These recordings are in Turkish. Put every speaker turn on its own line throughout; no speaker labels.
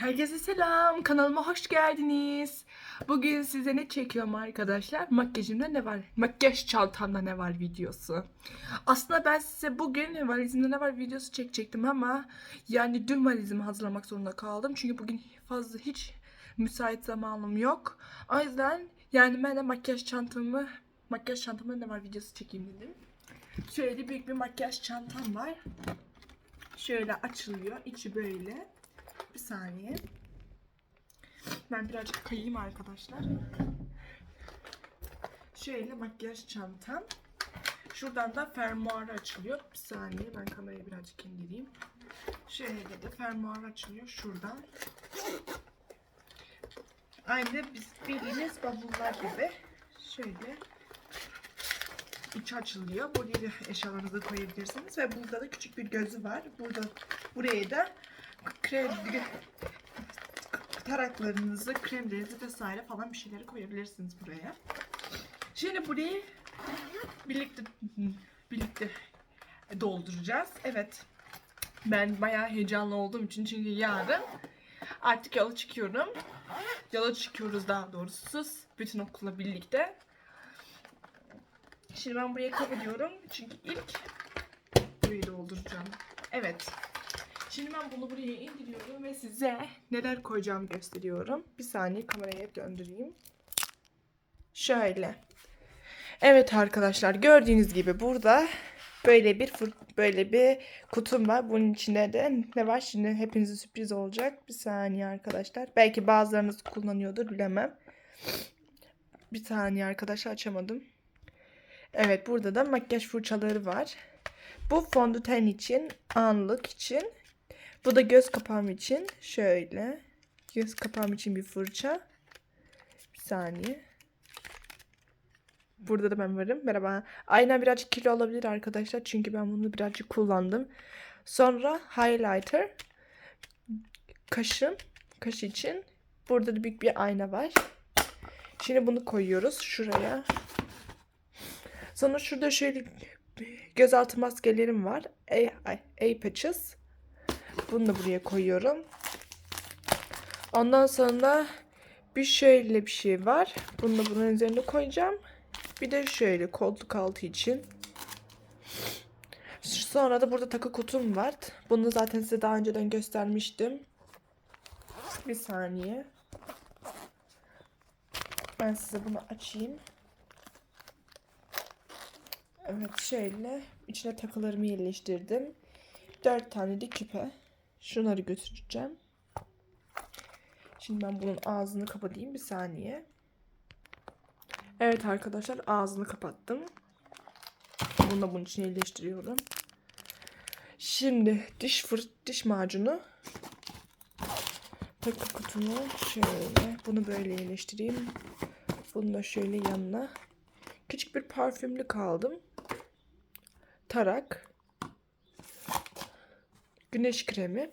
Herkese selam. Kanalıma hoş geldiniz. Bugün size ne çekiyorum arkadaşlar? Makyajımda ne var? Makyaj çantamda ne var videosu. Aslında ben size bugün valizimde ne var videosu çekecektim ama yani dün valizimi hazırlamak zorunda kaldım. Çünkü bugün fazla hiç müsait zamanım yok. O yüzden yani ben de makyaj çantamı makyaj çantamda ne var videosu çekeyim dedim. Şöyle büyük bir makyaj çantam var. Şöyle açılıyor. içi böyle. Bir saniye. Ben birazcık kayayım arkadaşlar. Şöyle makyaj çantam. Şuradan da fermuarı açılıyor. Bir saniye ben kamerayı birazcık indireyim. Şöyle de fermuarı açılıyor şuradan. Aynı biz bildiğiniz bavullar gibi. Şöyle içi açılıyor. Buraya eşyalarınızı koyabilirsiniz ve burada da küçük bir gözü var. Burada buraya da krem taraklarınızı, kremlerinizi vesaire falan bir şeyleri koyabilirsiniz buraya. Şimdi burayı birlikte birlikte dolduracağız. Evet. Ben bayağı heyecanlı olduğum için çünkü yarın artık yola çıkıyorum. Yola çıkıyoruz daha doğrusu. Bütün okulla birlikte. Şimdi ben buraya kapatıyorum. Çünkü ilk burayı dolduracağım. Evet. Şimdi ben bunu buraya indiriyorum ve size neler koyacağımı gösteriyorum. Bir saniye kameraya döndüreyim. Şöyle. Evet arkadaşlar gördüğünüz gibi burada böyle bir böyle bir kutum var. Bunun içinde de ne var? Şimdi hepinize sürpriz olacak. Bir saniye arkadaşlar. Belki bazılarınız kullanıyordur bilemem. Bir saniye arkadaşlar açamadım. Evet burada da makyaj fırçaları var. Bu fondöten için, anlık için. Bu da göz kapağım için. Şöyle. Göz kapağım için bir fırça. Bir saniye. Burada da ben varım. Merhaba. Aynen birazcık kirli olabilir arkadaşlar. Çünkü ben bunu birazcık kullandım. Sonra highlighter. Kaşım. Kaş için. Burada da büyük bir ayna var. Şimdi bunu koyuyoruz şuraya. Sonra şurada şöyle gözaltı maskelerim var. A, A patches. Bunu da buraya koyuyorum. Ondan sonra bir şöyle bir şey var. Bunu da bunun üzerine koyacağım. Bir de şöyle koltuk altı için. Sonra da burada takı kutum var. Bunu zaten size daha önceden göstermiştim. Bir saniye. Ben size bunu açayım. Evet şöyle içine takılarımı yerleştirdim. Dört tane de küpe. Şunları götüreceğim. Şimdi ben bunun ağzını kapatayım bir saniye. Evet arkadaşlar ağzını kapattım. Bunu da bunun içine yerleştiriyorum. Şimdi diş fır diş macunu takı kutumu şöyle bunu böyle yerleştireyim. Bunu da şöyle yanına. Küçük bir parfümlük aldım. Tarak. Güneş kremi.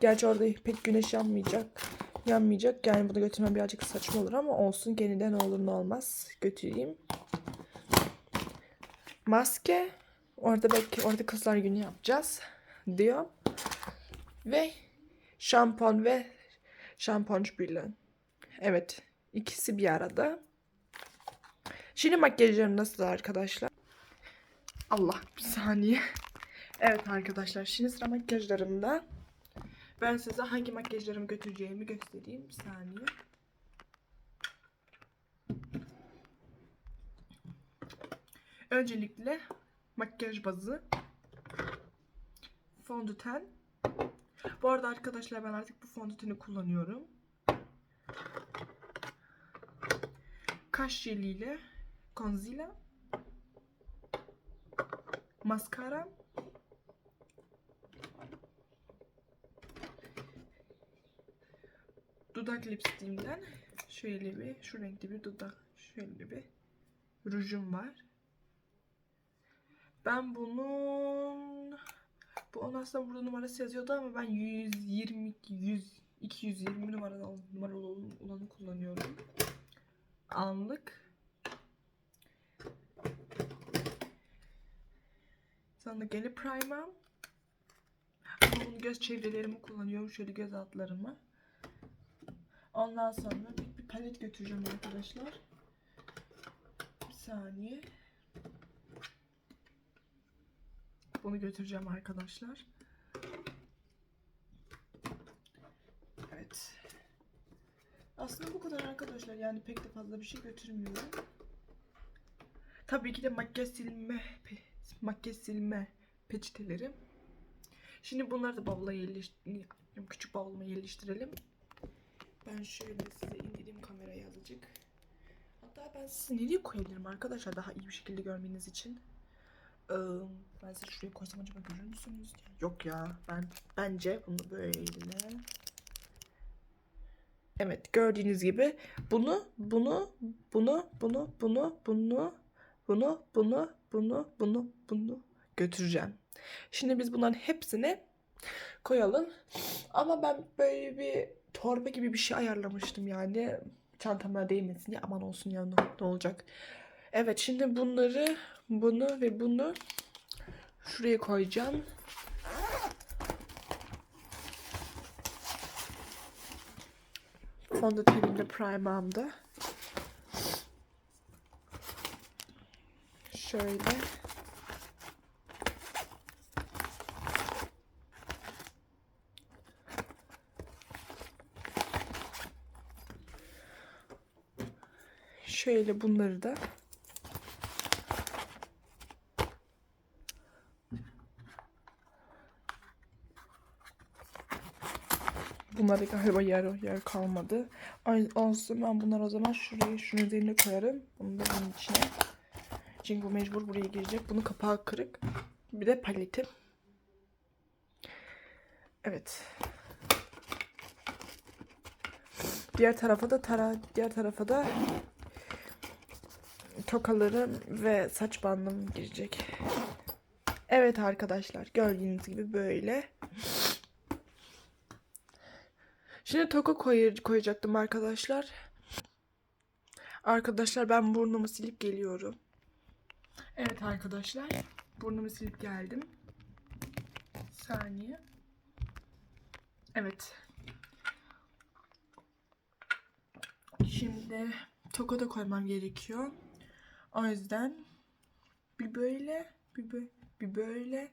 Gerçi orada pek güneş yanmayacak. Yanmayacak. Yani bunu götürmem birazcık saçma olur ama olsun. Gene ne olur ne olmaz. Götüreyim. Maske. Orada belki orada kızlar günü yapacağız. Diyor. Ve şampuan ve şampuan bülön. Evet. ikisi bir arada. Şimdi makyajlarım nasıl arkadaşlar? Allah bir saniye. Evet arkadaşlar şimdi sıra makyajlarımda. Ben size hangi makyajlarımı götüreceğimi göstereyim. Bir saniye. Öncelikle makyaj bazı. Fondöten. Bu arada arkadaşlar ben artık bu fondöteni kullanıyorum. Kaş jeliyle concealer. Maskara. Dudak lipstiğimden şöyle bir şu renkli bir dudak şöyle bir rujum var. Ben bunun bu onun aslında burada numarası yazıyordu ama ben 120 100 220 numaralı numaralı olanı kullanıyorum. Anlık. Sonra gene primer. bunu göz çevrelerimi kullanıyorum. Şöyle göz altlarımı. Ondan sonra bir, bir palet götüreceğim arkadaşlar. Bir saniye. Bunu götüreceğim arkadaşlar. Evet. Aslında bu kadar arkadaşlar. Yani pek de fazla bir şey götürmüyorum. Tabii ki de makyaj silme makyaj silme peçetelerim. Şimdi bunları da bavula yerleştirelim. Küçük bavuluma yerleştirelim. Ben şöyle size indireyim kamerayı azıcık. Hatta ben sizi nereye koyabilirim arkadaşlar daha iyi bir şekilde görmeniz için. Ee, ben size şuraya koysam acaba görür müsünüz? Yok ya ben bence bunu böyle Evet gördüğünüz gibi bunu bunu bunu bunu bunu bunu bunu bunu bunu bunu bunu götüreceğim. Şimdi biz bunların hepsini koyalım. Ama ben böyle bir torba gibi bir şey ayarlamıştım yani. Çantama değmesin diye aman olsun ya ne, olacak. Evet şimdi bunları bunu ve bunu şuraya koyacağım. Fondötenimde prime'ımda. Şöyle. Şöyle bunları da Bunlarda galiba yer yer kalmadı. Ay, olsun ben bunları o zaman şuraya şunun üzerine koyarım. Bunu da bunun içine. Çünkü bu mecbur buraya girecek. Bunun kapağı kırık. Bir de paletim. Evet. Diğer tarafa da tara diğer tarafa da tokalarım ve saç bandım girecek. Evet arkadaşlar gördüğünüz gibi böyle. Şimdi toka koy koyacaktım arkadaşlar. Arkadaşlar ben burnumu silip geliyorum. Evet arkadaşlar. Burnumu silip geldim. Saniye. Evet. Şimdi toka da koymam gerekiyor. O yüzden bir böyle bir, bö bir böyle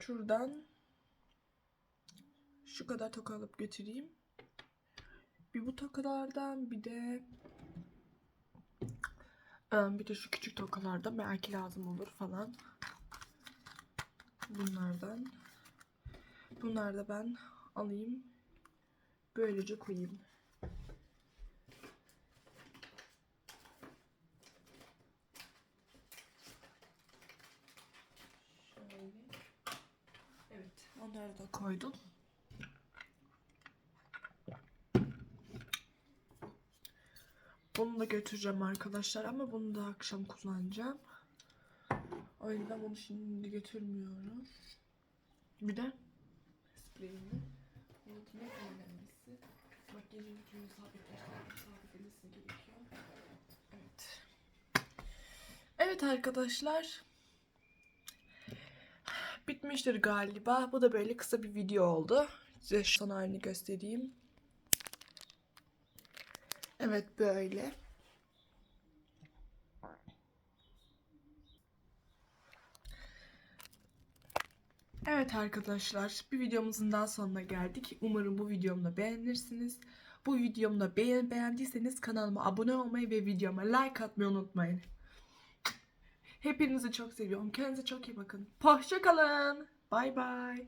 şuradan şu kadar toka alıp götüreyim. Bir bu tokalardan bir de bir de şu küçük tokalardan belki lazım olur falan. Bunlardan. Bunlar da ben alayım. Böylece koyayım. Şöyle. Evet, onları da koydum. Bunu da götüreceğim arkadaşlar ama bunu da akşam kullanacağım. O yüzden bunu şimdi götürmüyorum. Bir de spreyimi unutmak önemlisi. Makyajın yükünü sabitlemesi gerekiyor. Evet. Evet arkadaşlar. Bitmiştir galiba. Bu da böyle kısa bir video oldu. Size son halini göstereyim. Evet böyle. Evet arkadaşlar bir videomuzun daha sonuna geldik. Umarım bu videomu da beğenirsiniz. Bu videomu da beğen beğendiyseniz kanalıma abone olmayı ve videoma like atmayı unutmayın. Hepinizi çok seviyorum. Kendinize çok iyi bakın. Hoşçakalın. Bay bay.